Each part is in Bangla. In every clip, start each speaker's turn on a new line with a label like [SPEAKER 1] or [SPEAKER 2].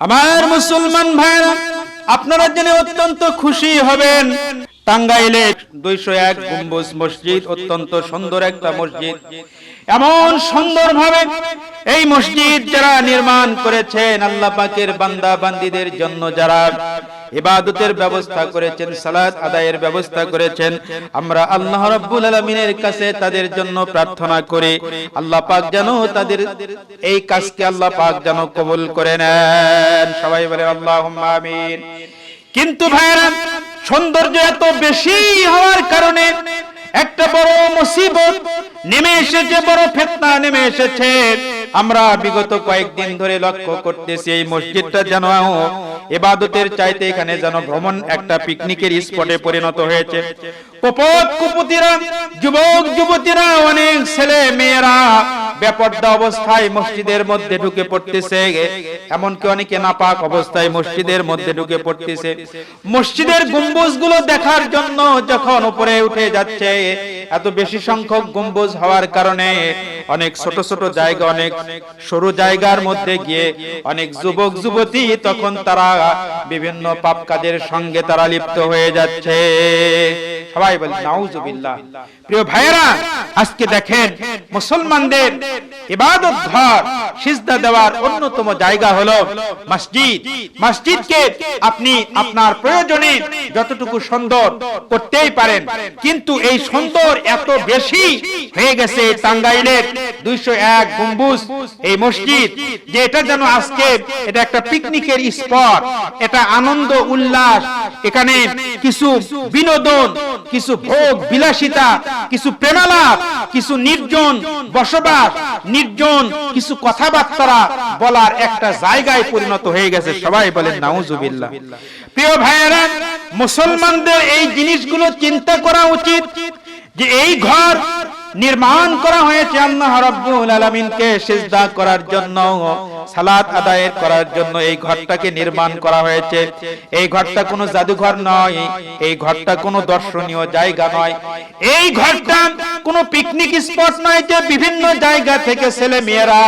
[SPEAKER 1] আমার মুসলমান ভাইরা আপনারা জেনে অত্যন্ত খুশি হবেন। টাঙ্গাইলে দুইশো এক গম্বুজ মসজিদ, অত্যন্ত সুন্দর একটা মসজিদ। এমন সুন্দর ভাবে এই মসজিদ যারা নির্মাণ করেছেন, আল্লাহ পাকের বান্দা বান্দিদের জন্য যারা ইবাদতের ব্যবস্থা করেছেন, সালাত আদায়ের ব্যবস্থা করেছেন। আমরা আল্লাহ রাব্বুল আলামিনের কাছে তাদের জন্য প্রার্থনা করি। আল্লাহ পাক যেন তাদের এই কাজকে আল্লাহ পাক যেন কবুল করে নেন। সবাই বলে আল্লাহুম্মা আমিন। কিন্তু ভাইরা সৌন্দর্য এত বেশি হওয়ার কারণে একটা বড় মুসিবত নেমে এসেছে, বড় ফেতনা নেমে এসেছে। আমরা বিগত কয়েকদিন ধরে লক্ষ্য করতেছি এই মসজিদটা যেন এবাদতের চাইতে এখানে যেন ভ্রমণ একটা পিকনিকের স্পটে পরিণত হয়েছে। কপট কুপতিরা, যুবক, যুবতীরা, অনেক ছেলে মেয়েরা বেপর্দা অবস্থায় মসজিদের মধ্যে ঢুকে পড়তেছে। এমনকি অনেকে নাপাক অবস্থায় মসজিদের মধ্যে ঢুকে পড়তেছে। মসজিদের গম্বুজগুলো দেখার জন্য যখন উপরে উঠে যাচ্ছে, এত বেশি সংখ্যক গম্বুজ হওয়ার কারণে অনেক ছোট ছোট জায়গা, অনেক সরু জায়গার মধ্যে গিয়ে অনেক যুবক, যুবতী তখন তারা বিভিন্ন পাপ কাজের সঙ্গে তারা লিপ্ত হয়ে যাচ্ছে। সবাই বলে নাউজুবিল্লাহ প্রিয় ভাইয়েরা, আজকে দেখেন মুসলমানদের ইবাদত ঘর, সিজদা দেওয়ার অন্যতম জায়গা হলো মসজিদ। মসজিদকে আপনি আপনার প্রয়োজনে যতটুকু সুন্দর করতেই পারেন। কিন্তু এই সুন্দর এত বেশি হয়ে গেছে টাঙ্গাইলের দুইশো এক গম্বুজ, এই মসজিদ, যে এটা যেন আজকে এটা একটা পিকনিকের স্পট, এটা আনন্দ, উল্লাস, এখানে কিছু বিনোদন কিছু ভোগ, বিলাসিতা, কিছু প্রেমালাপ, কিছু নির্জন বসবাস, নির্জন কিছু কথাবার্তা বলার একটা জায়গায় পরিণত হয়ে গেছে। সবাই বলেন, নাউজুবিল্লাহ। প্রিয় ভাইয়েরা, মুসলমানদের এই জিনিসগুলো চিন্তা করা উচিত যে এই ঘর নির্মাণ করা হয়েছে আল্লাহ রাব্বুল আলামিনকে সিজদা করার জন্য, সালাত আদায়ের করার জন্য এই ঘরটাকে নির্মাণ করা হয়েছে। এই ঘরটা কোনো জাদুঘর নয়, এই ঘরটা কোনো দর্শনীয় জায়গা নয়। এই ঘরটা কোনো পিকনিক স্পট নয় যে বিভিন্ন জায়গা থেকে ছেলে মেয়েরা,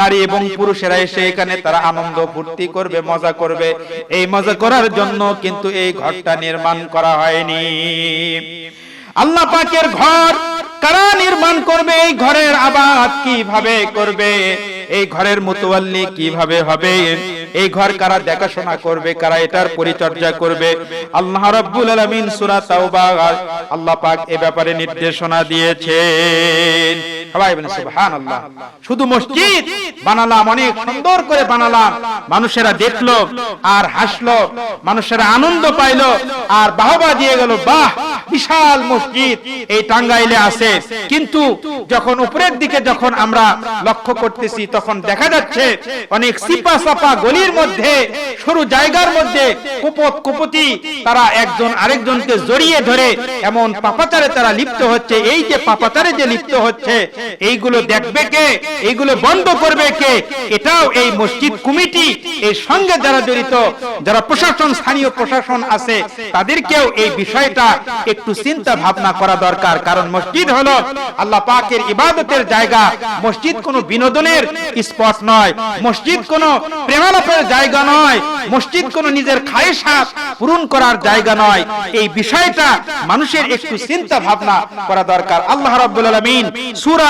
[SPEAKER 1] নারী এবং পুরুষেরা এসে এখানে তারা আনন্দ ফুর্তি করবে, মজা করবে। এই মজা করার জন্য কিন্তু এই ঘরটা নির্মাণ করা হয়নি। আল্লাহ পাকের ঘর কারা নির্মাণ করবে এই ঘরের আবাদ? কীভাবে করবে? এই ঘরের মুতওয়াল্লি কীভাবে হবে? এই ঘর কারা দেখাশোনা করবে? কারা এটার পরিচর্যা করবে? আল্লাহ রাব্বুল আলামিন সূরা তাওবা, আল্লাহ পাক এ ব্যাপারে নির্দেশনা দিয়েছেন। সবাই বলেন, সুবহানাল্লাহ। শুধু মসজিদ বানালাম, অনেক সুন্দর করে বানালাম। মানুষেরা দেখল আর হাসলো, মানুষেরা আনন্দ পাইলো আর বাহবা দিয়ে গেল, বাহ, বিশাল মসজিদ। এই টাঙ্গাইলে আছে। কিন্তু যখন উপরের দিকে যখন আমরা লক্ষ্য করতেছি, তখন দেখা যাচ্ছে অনেক সিপা সাপা গলির মধ্যে, সরু জায়গার মধ্যে কুপত কুপতি তারা একজন আরেকজনকে জড়িয়ে ধরে এমন পাপাচারে তারা লিপ্ত হচ্ছে। এই যে পাপাচারে যে লিপ্ত হচ্ছে এইগুলো দেখবে কে? এইগুলো বন্ধ করবে কে? এটাও এই মসজিদ কমিটি এর সঙ্গে যারা জড়িত যারা প্রশাসন স্থানীয় প্রশাসন আছে তাদেরকেও এই বিষয়টা একটু চিন্তা ভাবনা করা দরকার। কারণ মসজিদ হলো আল্লাহ পাকের ইবাদতের জায়গা। মসজিদ কোনো বিনোদনের স্পট নয়। মসজিদ কোনো প্রেমালাপের জায়গা নয়। মসজিদ কোনো নিজের খায়েশাত পূরণ করার জায়গা নয়। এই বিষয়টা মানুষের একটু চিন্তা ভাবনা করা দরকার। আল্লাহ রাব্বুল আলামিন সূরা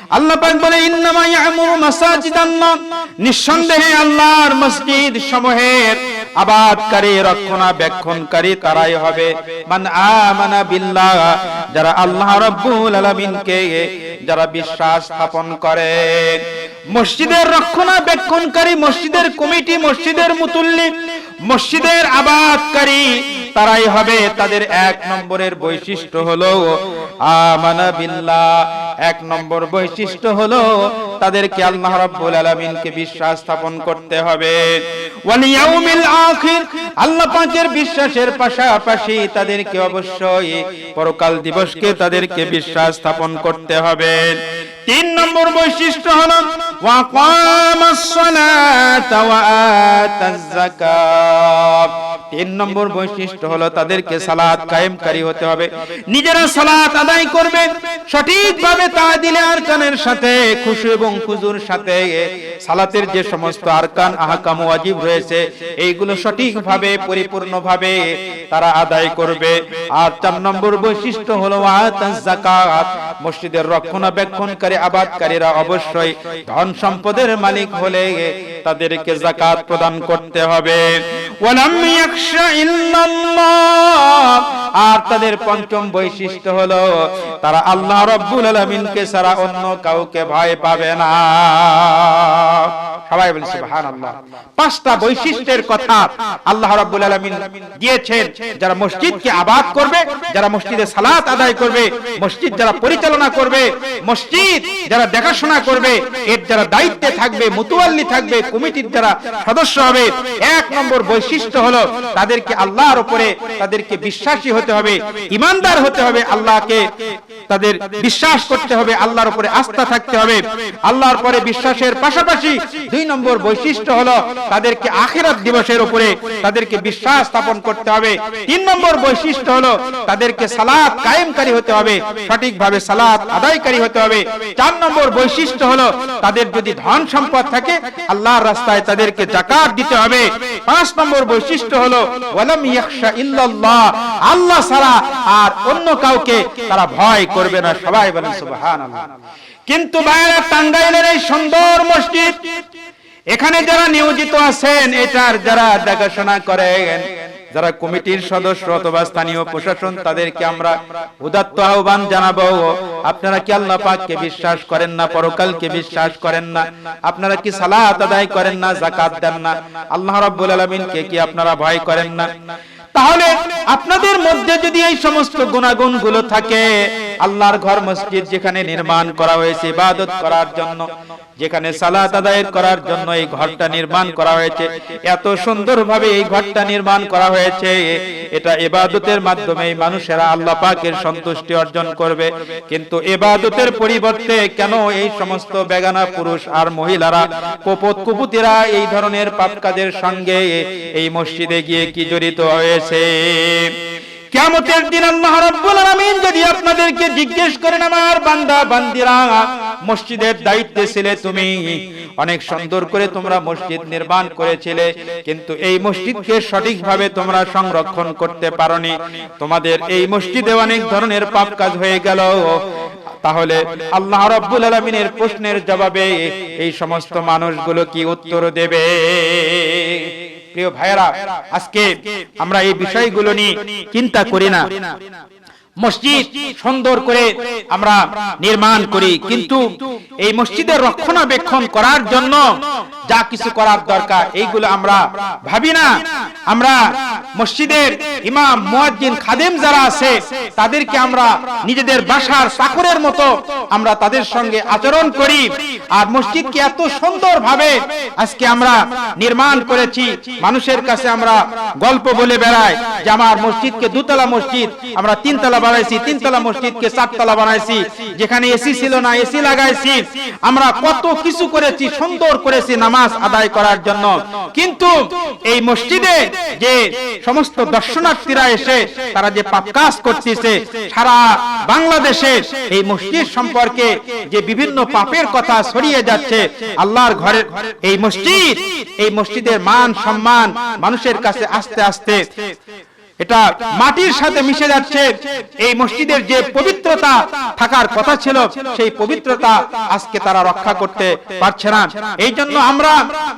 [SPEAKER 1] আল্লাহ পাক বলে, ইন্নামা ইয়ামুরু যারা যারা বিশ্বাস স্থাপন করে। মসজিদের রক্ষণাবেক্ষণকারী, মসজিদের কমিটি, মসজিদের মুতুল্লি, মসজিদের আবাদকারী তারাই হবে তাদের এক নম্বরের বৈশিষ্ট্য হলো এক নম্বর বৈশিষ্ট্য হলো তাদেরকে আল্লাহ রাব্বুল আলামিনকে বিশ্বাস স্থাপন করতে হবে। ওয়াল ইয়াউমিল আখির। আল্লাহ বিশ্বাসের পাশাপাশি তাদেরকে অবশ্যই পরকাল দিবসকে তাদেরকে বিশ্বাস স্থাপন করতে হবে। তিন নম্বর বৈশিষ্ট্য হলো ওয়াকামাস ওয়া আতাজ যাকাত। তিন নম্বর বৈশিষ্ট্য হলো তাদেরকে সালাত কায়েমকারী হতে হবে। নিজেরা সালাত আদায় করবে। সঠিকভাবে তা দিলে আরকানের সাথে খুশি এবং খুজুর সাথে সালাতের যে সমস্ত আরকান আহকাম ওয়াজিব রয়েছে এইগুলো সঠিকভাবে পরিপূর্ণভাবে তারা আদায় করবে। আর চার নম্বর বৈশিষ্ট্য হলো আতাজ যাকাত। মসজিদের রক্ষণাবেক্ষণকারী আবাদকারীরা অবশ্যই ধন সম্পদের মালিক হলে তাদেরকে যাকাত প্রদান করতে হবে। ওয়ালাম ইল্লাল্লাহ আর তাদের পঞ্চম বৈশিষ্ট্য হলো, তারা আল্লাহ রাব্বুল আলামিনকে ছাড়া অন্য কাউকে ভয় পাবে না। সবাই বলি সুবহানাল্লাহ। পাঁচটা বৈশিষ্ট্যের কথা আল্লাহ রাব্বুল আলামিন দিয়েছেন। যারা মসজিদকে আবাদ করবে, যারা মসজিদে সালাত আদায় করবে, মসজিদ যারা পরিচালনা করবে, মসজিদ যারা দেখাশোনা করবে, এর যারা দায়িত্বে থাকবে, মুতুয়াল্লি থাকবে, কমিটির যারা সদস্য হবে, এক নম্বর বৈশিষ্ট্য হলো তাদেরকে আল্লাহর উপরে তাদেরকে বিশ্বাসী হতে হবে ইমানদার হতে হবে আল্লাহকে তাদের বিশ্বাস করতে হবে, আল্লাহর উপরে আস্থা থাকতে হবে। আল্লাহর পরে বিশ্বাসের পাশাপাশি দুই নম্বর বৈশিষ্ট্য হলো তাদেরকে আখিরাত দিবসের উপরে তাদেরকে বিশ্বাস স্থাপন করতে হবে। তিন নম্বর বৈশিষ্ট্য হলো তাদেরকে সালাত কায়েমকারী হতে হবে, সঠিকভাবে সালাত আদায়কারী হতে হবে। চার নম্বর বৈশিষ্ট্য হলো তাদের যদি ধন সম্পদ থাকে, আল্লাহর রাস্তায় তাদেরকে জাকাত দিতে হবে। পাঁচ নম্বর বৈশিষ্ট্য হলো, ওয়ালাম ইয়াখশা ইল্লাল্লাহ, আল্লাহ ছাড়া আর অন্য কাউকে তারা ভয় করবে না সবাই বলেন সুবহানাল্লাহ। কিন্তু বাইরে টাঙ্গাইলের এই সুন্দর মসজিদ এখানে যারা নিয়োজিত আছেন এটার যারা দেখাশোনা করেন যারা কমিটির সদস্য অথবা স্থানীয় প্রশাসন তাদেরকে আমরা উদাত্ত আহ্বান জানাব। আপনারা কি আল্লাহ পাককে বিশ্বাস করেন না পরকালকে বিশ্বাস করেন না? আপনারা কি সালাত আদায় করেন না জাকাত দেন না? আল্লাহ রাব্বুল আলামিনকে কি আপনারা ভয় করেন না? তাহলে আপনাদের মধ্যে যদি এই সমস্ত গুণাগুণগুলো থাকে আল্লাহর ঘর মসজিদ যেখানে নির্মাণ করা হয়েছে, ইবাদত করার জন্য, যেখানে সালাত আদায়ের করার জন্য এই ঘরটা নির্মাণ করা হয়েছে। এত সুন্দরভাবে এই ঘরটা নির্মাণ করা হয়েছে, এটা ইবাদতের মাধ্যমে মানুষেরা আল্লাহ পাকের সন্তুষ্টি অর্জন করবে। কিন্তু ইবাদতের পরিবর্তে কেন এই সমস্ত বেগানা পুরুষ আর মহিলারা, কপত কুপুতিরা এই ধরনের পাপ কাজের সঙ্গে এই মসজিদে গিয়ে কি জড়িত হয়েছে? কিয়ামতের দিন আল্লাহ রাব্বুল আলামিন যদি আপনাদেরকে জিজ্ঞেস করেন, আমার বান্দা, বান্দিরা, মসজিদের দায়িত্বে ছিলে তুমি? অনেক সুন্দর করে তোমরা মসজিদ নির্মাণ করেছিলে, কিন্তু এই মসজিদকে সঠিকভাবে তোমরা সংরক্ষণ করতে পারোনি। তোমাদের এই মসজিদে অনেক ধরনের পাপ কাজ হয়ে গেল। তাহলে আল্লাহ রাব্বুল আলামিনের প্রশ্নের জবাবে এই সমস্ত মানুষগুলো কি উত্তর দেবে? প্রিয় ভাইয়েরা, আজকে আমরা এই বিষয়গুলো নিয়ে চিন্তা করি না। মসজিদ সুন্দর করে আমরা নির্মাণ করি, কিন্তু এই মসজিদের রক্ষণাবেক্ষণ করার জন্য যা কিছু করার দরকার এইগুলো আমরা ভাবি না। আমরা মসজিদের ইমাম মুয়াজ্জিন খাদেম যারা আছে তাদেরকে আমরা নিজেদের বাসার চাকরের মতো আমরা তাদের সঙ্গে আচরণ করি। আর মসজিদকে এত সুন্দর ভাবে আজকে আমরা নির্মাণ করেছি মানুষের কাছে আমরা গল্প বলে বেড়াই যে আমার মসজিদকে দুতলা মসজিদ আমরা তিনতলা বানাইছি তিনতলা মসজিদকে চারতলা বানাইছি যেখানে এসি ছিল না এসি লাগাইছি। আমরা কত কিছু করেছি সুন্দর করেছি নামাজ আদায় করার জন্য। কিন্তু এই মসজিদে যে সমস্ত দর্শনার্থীরা এসে, তারা যে পাপ কাজ করতেছে, সারা বাংলাদেশে এই মসজিদ সম্পর্কে যে বিভিন্ন পাপের কথা ছড়িয়ে যাচ্ছে, আল্লাহর ঘরের এই মসজিদ, এই মসজিদের মান সম্মান মানুষের কাছে আস্তে আস্তে এটা মাটির সাথে মিশে যাচ্ছে। এই মসজিদের যে পবিত্রতা থাকার কথা ছিল, সেই পবিত্রতা আজকে তারা রক্ষা করতে পারছে না। এই জন্য আমরা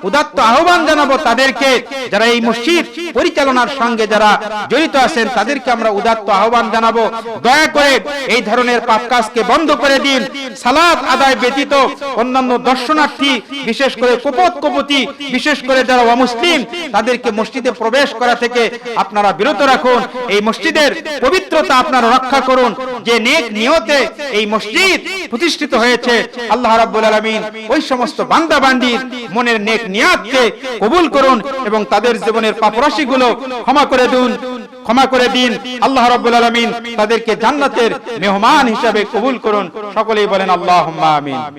[SPEAKER 1] উদাত্ত আহ্বান জানাব তাদেরকে, যারা এই মসজিদ পরিচালনার সঙ্গে যারা জড়িত আছেন, তাদেরকে আমরা উদাত্ত আহ্বান জানাব। দয়া করে এই ধরনের পাপ কাজকে বন্ধ করে দিন। সালাত আদায় ব্যতীত অন্যান্য দর্শনার্থী, বিশেষ করে কপত কপতি, বিশেষ করে যারা অমুসলিম, তাদেরকে মসজিদে প্রবেশ করা থেকে আপনারা বিরত রাখুন। এই মসজিদের পবিত্রতা আপনারা রক্ষা করুন। যে নেক নিয়তে এই মসজিদ প্রতিষ্ঠিত হয়েছে, আল্লাহ রাব্বুল আলামিন ওই সমস্ত বান্দা বান্দির মনের নেক নিয়াতকে কবুল করুন এবং তাদের জীবনের পাপরাশি গুলো ক্ষমা করে দিন। ক্ষমা করে দিন। আল্লাহ রাব্বুল আলামিন তাদেরকে জান্নাতের মেহমান হিসাবে কবুল করুন। সকলেই বলেন, আল্লাহুম্মা আমিন।